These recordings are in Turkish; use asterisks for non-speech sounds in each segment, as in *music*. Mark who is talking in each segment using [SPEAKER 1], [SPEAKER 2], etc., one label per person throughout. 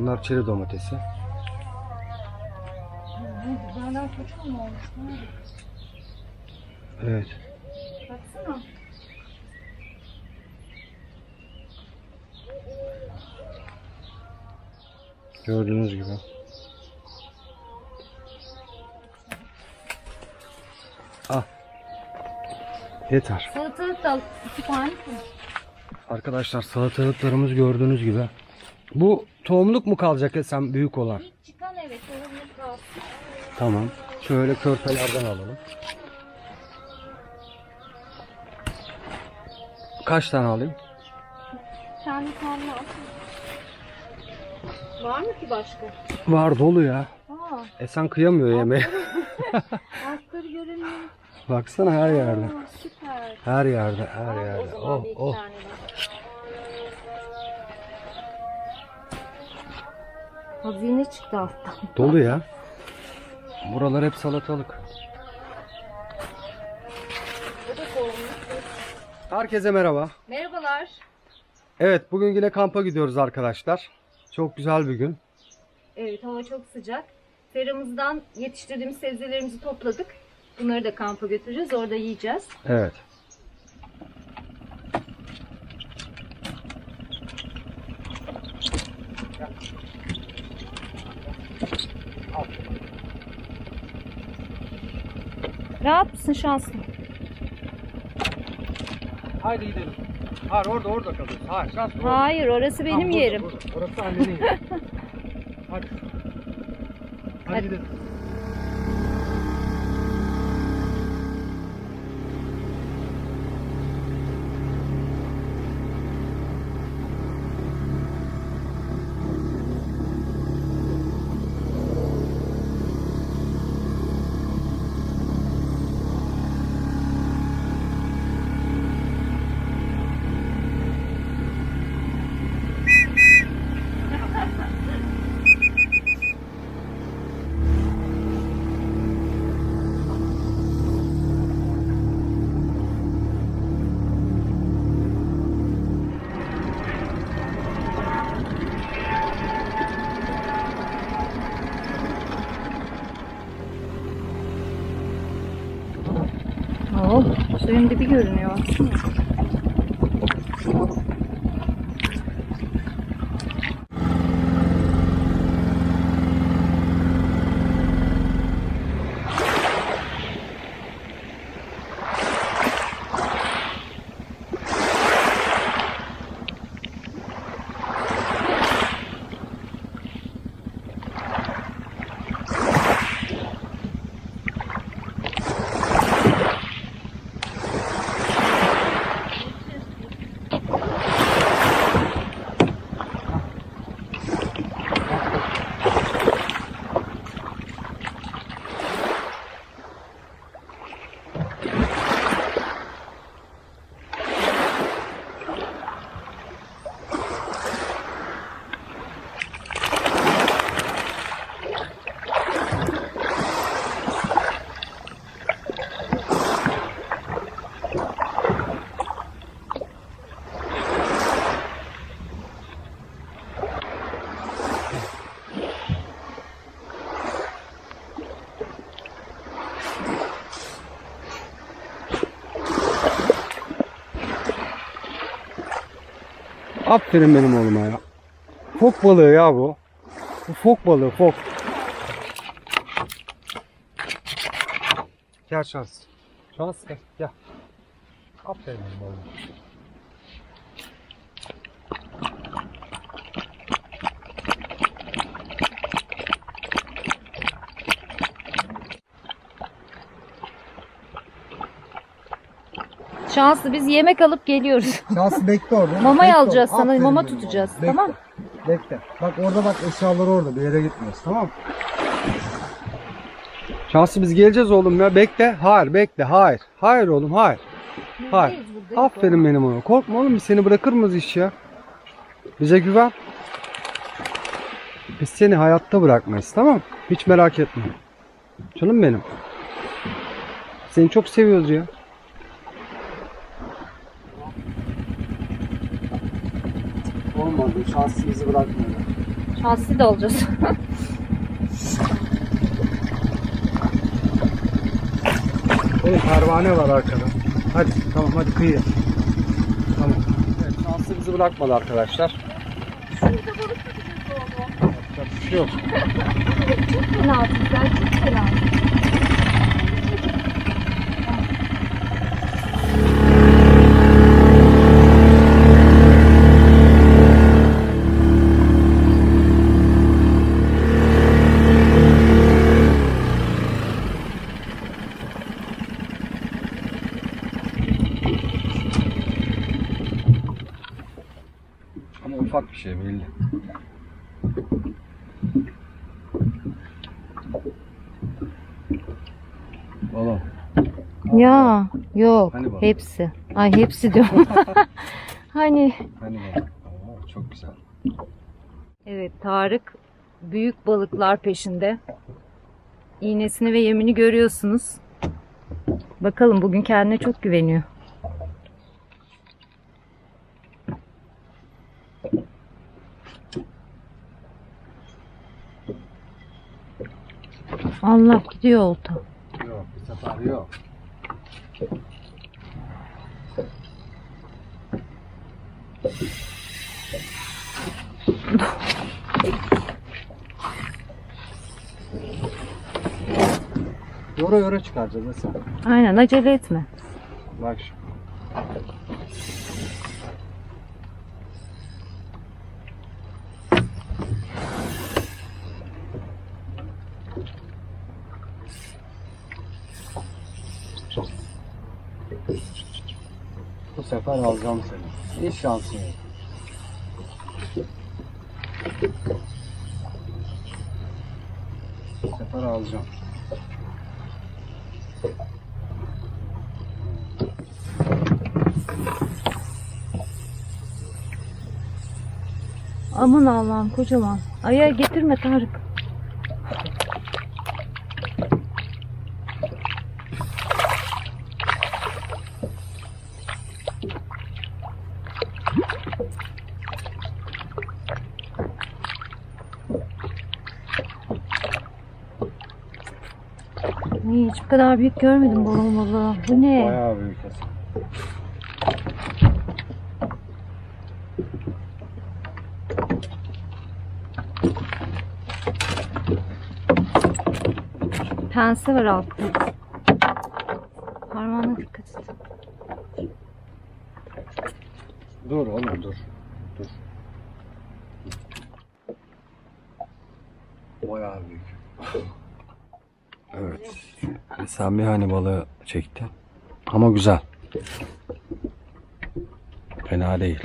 [SPEAKER 1] Bunlar çeri domatesi.
[SPEAKER 2] Olmuş.
[SPEAKER 1] Evet.
[SPEAKER 2] Baksana.
[SPEAKER 1] Gördüğünüz gibi. Ah. Yeter.
[SPEAKER 2] Salatalık da iki tane.
[SPEAKER 1] Arkadaşlar salatalıklarımız gördüğünüz gibi. Bu tohumluk mu kalacak Esen büyük olan?
[SPEAKER 2] İlk çıkan evet olabilir kalsın.
[SPEAKER 1] Tamam. Şöyle körpelerden alalım. Kaç tane alayım?
[SPEAKER 2] Kendi kendine at. Var mı ki başka?
[SPEAKER 1] Var dolu ya.
[SPEAKER 2] Aa,
[SPEAKER 1] Esen kıyamıyor yemeğe.
[SPEAKER 2] altları *laughs* görünüyor.
[SPEAKER 1] Baksana her yerde.
[SPEAKER 2] Aa, süper.
[SPEAKER 1] Her yerde, her
[SPEAKER 2] Al
[SPEAKER 1] yerde. Oh,
[SPEAKER 2] bir
[SPEAKER 1] oh.
[SPEAKER 2] Hazine çıktı alttan.
[SPEAKER 1] Dolu ya. Buralar hep salatalık. Herkese merhaba.
[SPEAKER 2] Merhabalar.
[SPEAKER 1] Evet, bugün yine kampa gidiyoruz arkadaşlar. Çok güzel bir gün.
[SPEAKER 2] Evet hava çok sıcak. Seramızdan yetiştirdiğimiz sebzelerimizi topladık. Bunları da kampa götüreceğiz. Orada yiyeceğiz.
[SPEAKER 1] Evet.
[SPEAKER 2] Rahat mısın şanslı?
[SPEAKER 1] Haydi gidelim. Hayır orada orada kalıyoruz. Hayır şans orada.
[SPEAKER 2] Hayır orası benim yerim.
[SPEAKER 1] Orası annenin yeri. *laughs* Hadi. Hadi,
[SPEAKER 2] Hadi.
[SPEAKER 1] gidelim.
[SPEAKER 2] Dibi görünüyor aslında.
[SPEAKER 1] Aferin benim oğluma ya. Fok balığı ya bu. Bu fok balığı fok. Gel şans. Şans gel. Gel. Aferin benim oğluma.
[SPEAKER 2] Şanslı biz yemek alıp geliyoruz. *laughs*
[SPEAKER 1] Şans bekle orada.
[SPEAKER 2] Mamayı
[SPEAKER 1] Bekle
[SPEAKER 2] alacağız
[SPEAKER 1] orada.
[SPEAKER 2] sana,
[SPEAKER 1] Aferin
[SPEAKER 2] mama tutacağız.
[SPEAKER 1] Bekle.
[SPEAKER 2] tamam?
[SPEAKER 1] Bekle. Bak orada bak eşyalar orada. Bir yere gitmiyoruz. Tamam mı? Şanslı biz geleceğiz oğlum ya. Bekle. Hayır bekle. Hayır. Hayır oğlum hayır. Hayır.
[SPEAKER 2] Buradayız, buradayız.
[SPEAKER 1] Aferin benim oğlum. Korkma oğlum biz seni bırakır mıyız iş ya? Bize güven. Biz seni hayatta bırakmayız tamam mı? Hiç merak etme. Canım benim. Seni çok seviyoruz ya. Olmadı. Şans bizi bırakmıyor.
[SPEAKER 2] Şanslı da alacağız.
[SPEAKER 1] Oğlum pervane var arkada. Hadi tamam hadi kıyı. Tamam. Evet şanslı bizi bırakmadı arkadaşlar. Yapacak bir şey yok. *laughs*
[SPEAKER 2] fena güzel, çok fena.
[SPEAKER 1] Ama ufak bir şey belli. Balon.
[SPEAKER 2] Ya yok
[SPEAKER 1] Hani balık?
[SPEAKER 2] hepsi. Ay hepsi diyorum. *laughs* hani
[SPEAKER 1] Hani. Oo, çok güzel.
[SPEAKER 2] Evet Tarık büyük balıklar peşinde. İğnesini ve yemini görüyorsunuz. Bakalım bugün kendine çok güveniyor. Allah gidiyor olta.
[SPEAKER 1] Yok bir sefer yok. Yora yora çıkaracağız mesela.
[SPEAKER 2] Aynen acele etme.
[SPEAKER 1] Bak şu. Bu sefer alacağım seni. Hiç şansın yok. Bu sefer alacağım.
[SPEAKER 2] Aman Allah'ım kocaman. Aya getirme Tarık. Ay, hiç bu kadar büyük görmedim balığı. Bu ne?
[SPEAKER 1] Bayağı büyük aslında.
[SPEAKER 2] Pense var altta. Parmağına dikkat et.
[SPEAKER 1] Dur oğlum. Dur. Bayağı büyük. Evet. Sen bir hani balığı çekti. Ama güzel. Fena değil.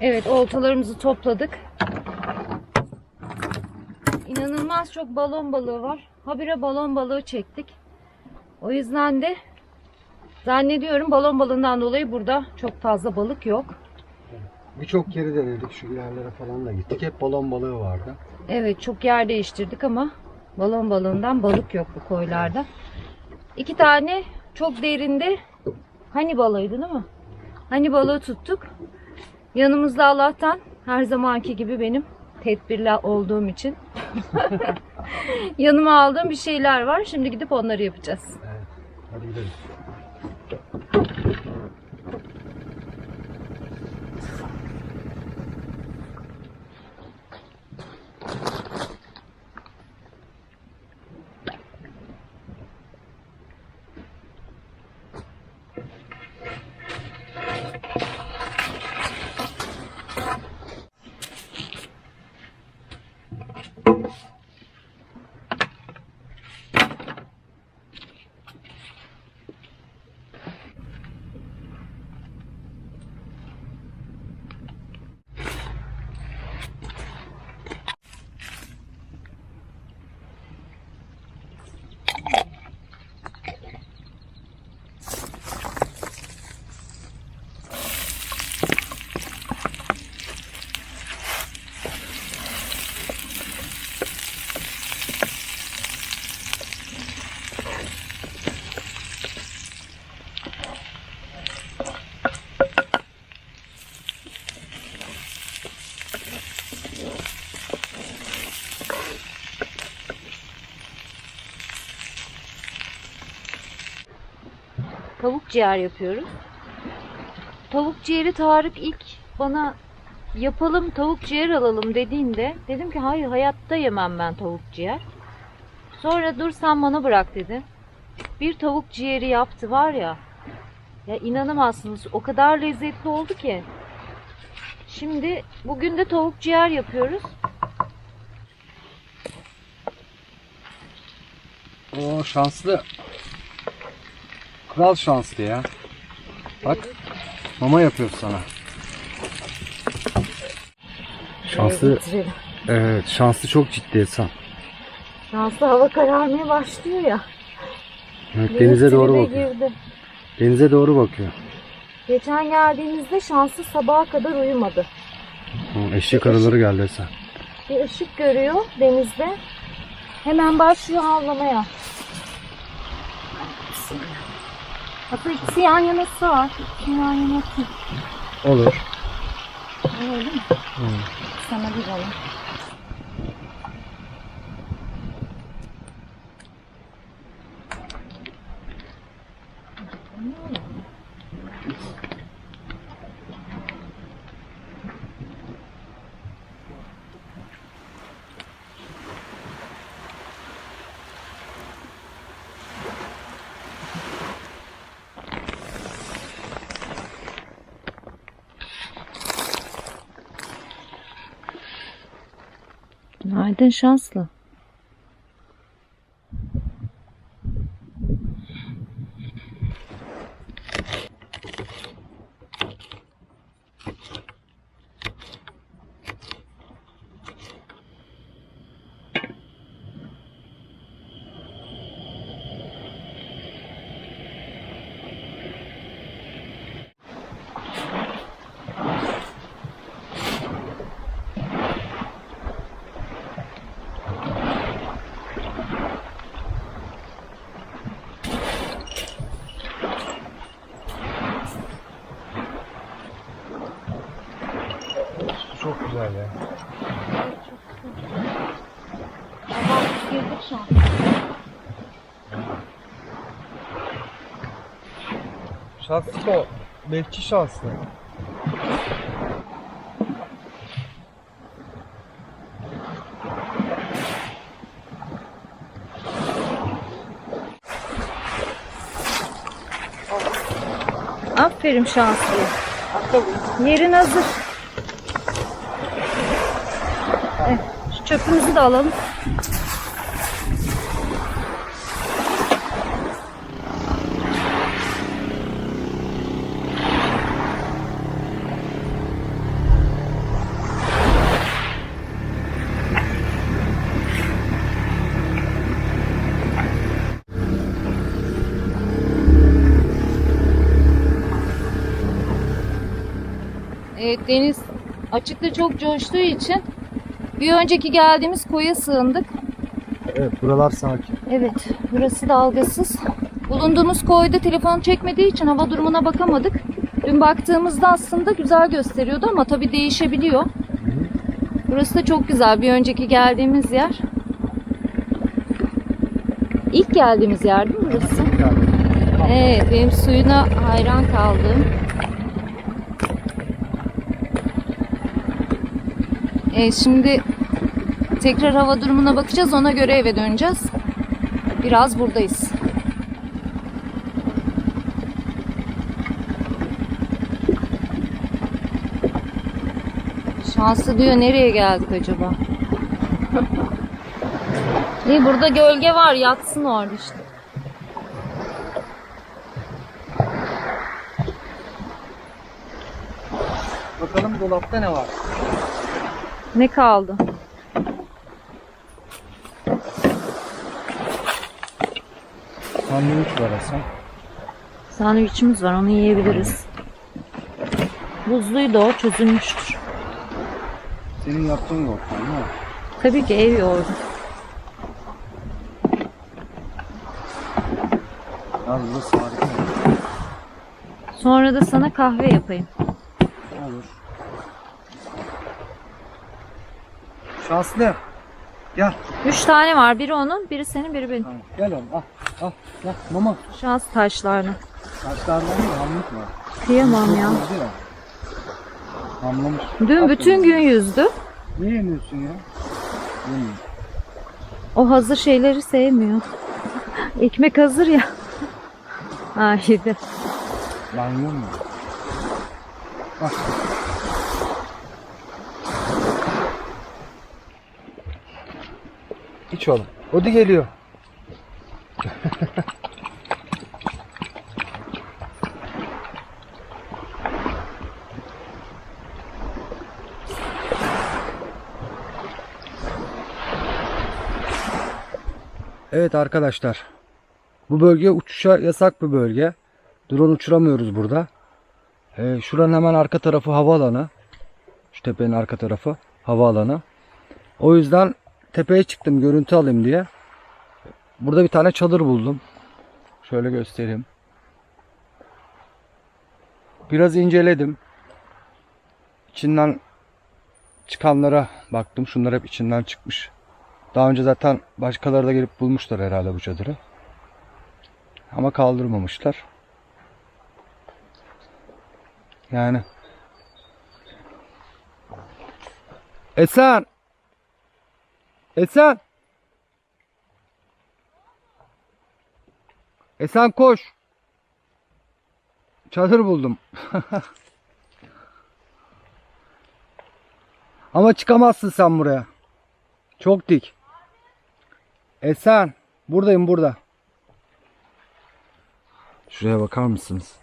[SPEAKER 2] Evet oltalarımızı topladık. İnanılmaz çok balon balığı var. Habire balon balığı çektik. O yüzden de zannediyorum balon balığından dolayı burada çok fazla balık yok.
[SPEAKER 1] Birçok kere denedik. Şu yerlere falan da gittik. Hep balon balığı vardı.
[SPEAKER 2] Evet çok yer değiştirdik ama balon balığından balık yok bu koylarda. İki tane çok derinde hani balığıydı değil mi? Hani balığı tuttuk. Yanımızda Allah'tan her zamanki gibi benim tedbirli olduğum için *laughs* yanıma aldığım bir şeyler var. Şimdi gidip onları yapacağız.
[SPEAKER 1] Evet. Hadi gidelim.
[SPEAKER 2] Ciğer yapıyoruz. Tavuk ciğeri Tarık ilk bana yapalım tavuk ciğer alalım dediğinde dedim ki hayır hayatta yemem ben tavuk ciğer. Sonra dur sen bana bırak dedi. Bir tavuk ciğeri yaptı var ya. Ya inanamazsınız o kadar lezzetli oldu ki. Şimdi bugün de tavuk ciğer yapıyoruz.
[SPEAKER 1] O şanslı. Kral şanslı ya. Bak mama yapıyoruz sana. Şanslı,
[SPEAKER 2] Bitirelim.
[SPEAKER 1] evet şanslı çok ciddi Esen.
[SPEAKER 2] Şanslı hava kararmaya başlıyor ya.
[SPEAKER 1] Evet, denize doğru
[SPEAKER 2] Tribe
[SPEAKER 1] bakıyor.
[SPEAKER 2] girdi.
[SPEAKER 1] Denize doğru bakıyor.
[SPEAKER 2] Geçen geldiğimizde şanslı sabaha kadar uyumadı.
[SPEAKER 1] Hı, eşek arıları geldi Esen.
[SPEAKER 2] Bir ışık görüyor denizde. Hemen başlıyor havlamaya. Hatta ikisi yan yanası var. İkisi yan yanası.
[SPEAKER 1] Olur.
[SPEAKER 2] Öyle mi? Sana bir alayım. Günaydın şanslı.
[SPEAKER 1] Çok güzel ya.
[SPEAKER 2] Girdik şu an.
[SPEAKER 1] Şanslı o. Belki şanslı.
[SPEAKER 2] Aferin şanslı. Yerin hazır. Evet, şu çöpümüzü de alalım. Evet, deniz açıkta çok coştuğu için bir önceki geldiğimiz koya sığındık.
[SPEAKER 1] Evet buralar sakin.
[SPEAKER 2] Evet, burası dalgasız. Bulunduğumuz koyda telefon çekmediği için hava durumuna bakamadık. Dün baktığımızda aslında güzel gösteriyordu ama tabii değişebiliyor. Burası da çok güzel. Bir önceki geldiğimiz yer. İlk geldiğimiz yer değil mi burası? Evet, benim suyuna hayran kaldım. Evet, şimdi tekrar hava durumuna bakacağız. Ona göre eve döneceğiz. Biraz buradayız. Şanslı diyor nereye geldik acaba? İyi burada gölge var yatsın orada işte.
[SPEAKER 1] Bakalım dolapta ne var?
[SPEAKER 2] Ne kaldı?
[SPEAKER 1] Sandviç var Hasan.
[SPEAKER 2] Sandviçimiz var onu yiyebiliriz. Buzluydu o çözülmüştür.
[SPEAKER 1] Senin yaptığın yok değil mi?
[SPEAKER 2] Tabii ki ev yoğurdu.
[SPEAKER 1] Ya burası harika.
[SPEAKER 2] Sonra da sana kahve yapayım.
[SPEAKER 1] Olur. Şanslı. Gel.
[SPEAKER 2] Üç tane var. Biri onun, biri senin, biri benim.
[SPEAKER 1] Tamam. Gel oğlum al. Al. Gel. Mama.
[SPEAKER 2] Şans taşlarına.
[SPEAKER 1] Taşlardan mı hamlık var?
[SPEAKER 2] Kıyamam ya.
[SPEAKER 1] Hamlamış.
[SPEAKER 2] Dün bütün gün yüzdü.
[SPEAKER 1] Niye yemiyorsun ya? Yemiyorum.
[SPEAKER 2] O hazır şeyleri sevmiyor. *laughs* Ekmek hazır ya. *laughs* Ha yedi.
[SPEAKER 1] Ben yiyorum ya. Bak. Oğlum. Odi geliyor. Evet arkadaşlar. Bu bölge uçuşa yasak bir bölge. Drone uçuramıyoruz burada. Ee, şuranın hemen arka tarafı havaalanı. Şu tepenin arka tarafı havaalanı. O yüzden tepeye çıktım görüntü alayım diye. Burada bir tane çadır buldum. Şöyle göstereyim. Biraz inceledim. İçinden çıkanlara baktım. Şunlar hep içinden çıkmış. Daha önce zaten başkaları da gelip bulmuşlar herhalde bu çadırı. Ama kaldırmamışlar. Yani. Esen. Esen. Esen koş. Çadır buldum. *laughs* Ama çıkamazsın sen buraya. Çok dik. Esen. Buradayım burada. Şuraya bakar mısınız?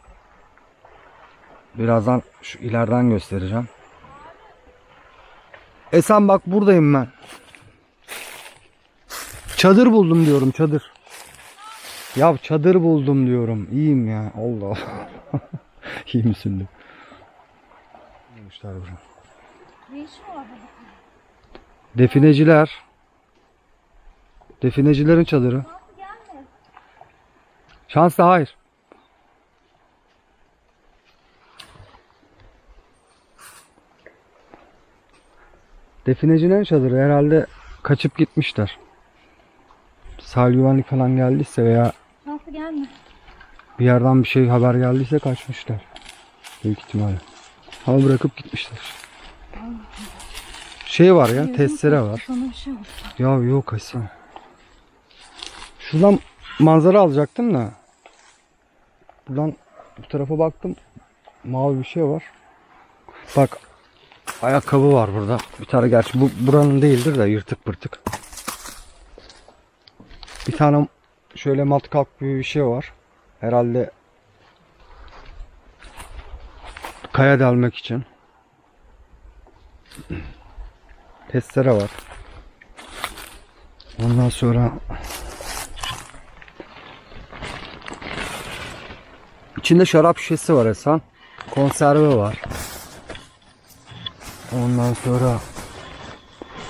[SPEAKER 1] Birazdan şu ileriden göstereceğim. Esen bak buradayım ben. Çadır buldum diyorum çadır. Ya çadır buldum diyorum. İyiyim ya. Allah Allah. *laughs* İyi misin de? Demişler buraya. Defineciler. Definecilerin çadırı. Şanslı hayır. Definecilerin çadırı herhalde kaçıp gitmişler. Sahil güvenlik falan geldiyse veya
[SPEAKER 2] Nasıl gelme?
[SPEAKER 1] bir yerden bir şey haber geldiyse kaçmışlar. Büyük ihtimalle. Ama bırakıp gitmişler. Şey var ya testere var.
[SPEAKER 2] Bir şey oldu.
[SPEAKER 1] Ya yok Hasan. Şuradan manzara alacaktım da. Buradan bu tarafa baktım. Mavi bir şey var. Bak ayakkabı var burada. Bir tane gerçi bu buranın değildir de yırtık pırtık. Bir tane şöyle matkap gibi bir şey var. Herhalde kaya delmek için. Testere var. Ondan sonra içinde şarap şişesi var Hasan. Konserve var. Ondan sonra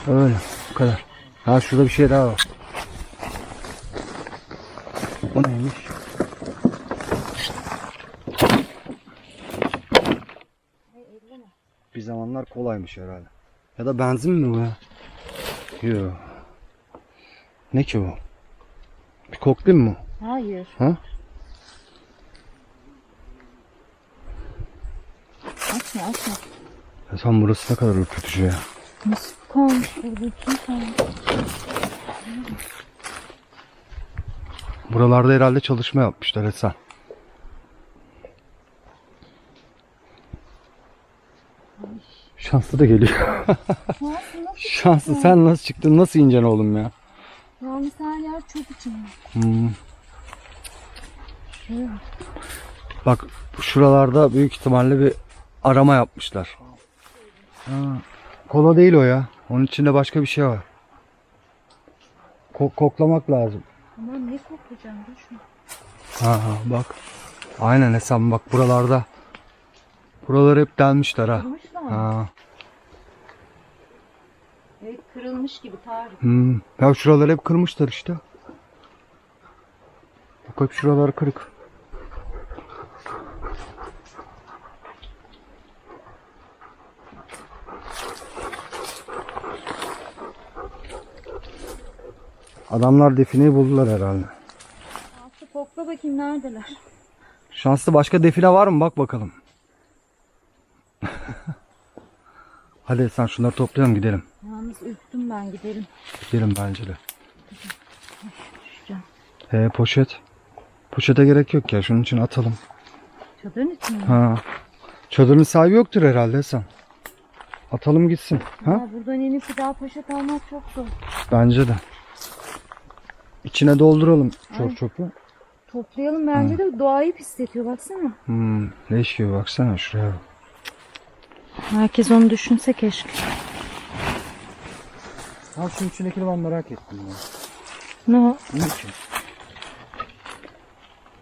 [SPEAKER 1] öyle bu kadar. Ha şurada bir şey daha var. O neymiş? Bir zamanlar kolaymış herhalde. Ya da benzin mi bu ya? Yok. Ne ki bu? Bir mi? bu?
[SPEAKER 2] Hayır.
[SPEAKER 1] Ha?
[SPEAKER 2] Açma açma.
[SPEAKER 1] Ya sen burası ne kadar ürkütücü ya.
[SPEAKER 2] Nasıl kalmış burada? Kim kalmış?
[SPEAKER 1] Buralarda herhalde çalışma yapmışlar Esen. Şanslı da geliyor.
[SPEAKER 2] Nasıl nasıl? *laughs*
[SPEAKER 1] Şanslı sen nasıl çıktın? Nasıl incen oğlum ya?
[SPEAKER 2] Yani her yer çok içinde.
[SPEAKER 1] Hmm.
[SPEAKER 2] Şuraya bak.
[SPEAKER 1] Bak şuralarda büyük ihtimalle bir arama yapmışlar. Ha, kola değil o ya. Onun içinde başka bir şey var. Ko- koklamak lazım.
[SPEAKER 2] Aman ne koklayacağım dur şunu.
[SPEAKER 1] Ha, ha bak. Aynen Esen bak buralarda. Buraları hep delmişler ha.
[SPEAKER 2] Kırmışlar mı?
[SPEAKER 1] Ha.
[SPEAKER 2] Evet kırılmış gibi tarih.
[SPEAKER 1] Hmm. Ya şuraları hep kırmışlar işte. Bak hep şuralar kırık. Adamlar defineyi buldular herhalde.
[SPEAKER 2] Aslı kokla bakayım neredeler?
[SPEAKER 1] Şanslı başka define var mı? Bak bakalım. *laughs* Hadi sen şunları toplayalım gidelim.
[SPEAKER 2] Yalnız ürktüm ben gidelim.
[SPEAKER 1] Gidelim bence de. He poşet. Poşete gerek yok ya. Şunun için atalım.
[SPEAKER 2] Çadırın içine mi?
[SPEAKER 1] Ha. Çadırın sahibi yoktur herhalde sen. Atalım gitsin. Ha?
[SPEAKER 2] Ya buradan inip bir daha poşet almak çok zor.
[SPEAKER 1] Bence de. İçine dolduralım çok çöpü.
[SPEAKER 2] Toplayalım bence de doğayı pisletiyor baksana.
[SPEAKER 1] Hmm, leş gibi baksana şuraya. bak.
[SPEAKER 2] Herkes onu düşünse keşke.
[SPEAKER 1] Ha şunun içindekini ben merak ettim ya.
[SPEAKER 2] Ne o?
[SPEAKER 1] Ne için?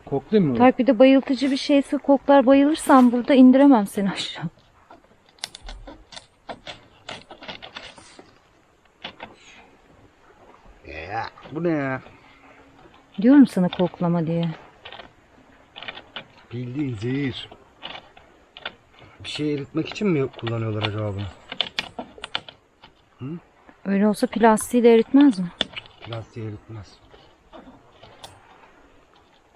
[SPEAKER 1] Koklayayım mı?
[SPEAKER 2] Tarık bir de bayıltıcı bir şeyse koklar bayılırsan burada indiremem seni aşağı.
[SPEAKER 1] Ya, bu ne ya?
[SPEAKER 2] Diyorum sana koklama diye.
[SPEAKER 1] Bildiğin zehir. Bir şey eritmek için mi kullanıyorlar acaba bunu?
[SPEAKER 2] Öyle olsa plastiği de eritmez mi?
[SPEAKER 1] Plastiği eritmez.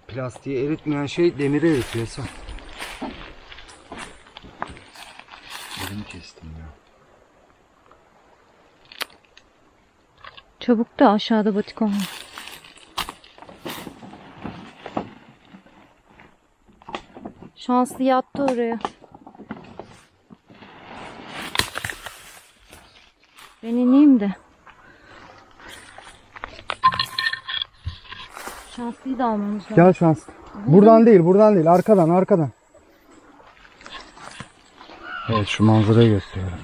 [SPEAKER 1] Plastiği eritmeyen şey demiri eritiyor sen. Elimi kestim ya.
[SPEAKER 2] Çabuk da aşağıda batik olma. Şanslı yattı oraya. Ben ineyim de. Şanslıyı da almamız lazım.
[SPEAKER 1] Gel şans. Buradan değil, buradan değil. Arkadan, arkadan. Evet, şu manzarayı gösteriyorum.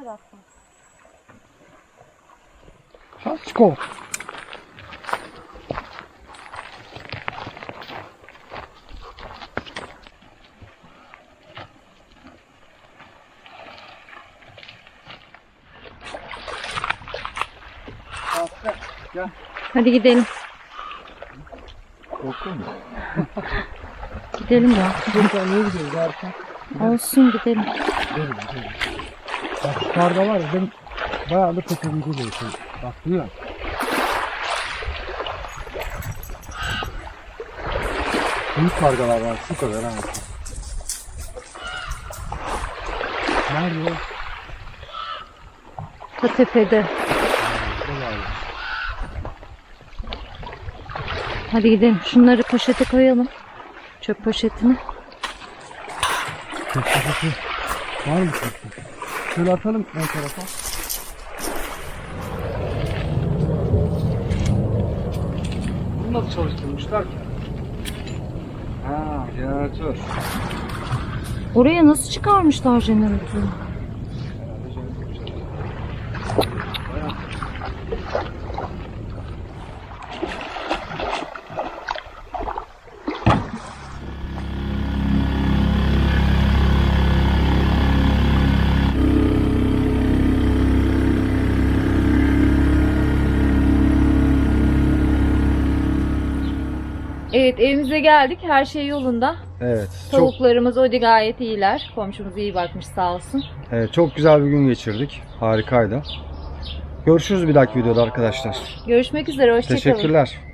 [SPEAKER 2] Bu taraftan.
[SPEAKER 1] Gel.
[SPEAKER 2] Hadi gidelim.
[SPEAKER 1] Korktun mu? *laughs*
[SPEAKER 2] Gidelim ya.
[SPEAKER 1] Buradan niye gidiyoruz arka?
[SPEAKER 2] Olsun gidelim.
[SPEAKER 1] Bak yukarıda var ya benim bayağı da şey. Bak duyuyor musun? Büyük kargalar var şu kadar ha. Nerede o?
[SPEAKER 2] Ta tepede. Hadi gidelim. Şunları poşete koyalım. Çöp poşetine.
[SPEAKER 1] Çok çok Var mı çok Şöyle atalım ön tarafa. Bunu nasıl çalıştırmışlar ki? Ha, jeneratör.
[SPEAKER 2] Oraya nasıl çıkarmışlar jeneratörü? Evet evimize geldik. Her şey yolunda.
[SPEAKER 1] Evet. Çok,
[SPEAKER 2] Tavuklarımız o gayet iyiler. Komşumuz iyi bakmış sağ olsun.
[SPEAKER 1] evet, çok güzel bir gün geçirdik. Harikaydı. Görüşürüz bir dahaki videoda arkadaşlar.
[SPEAKER 2] Görüşmek üzere. Hoşçakalın.
[SPEAKER 1] Teşekkürler.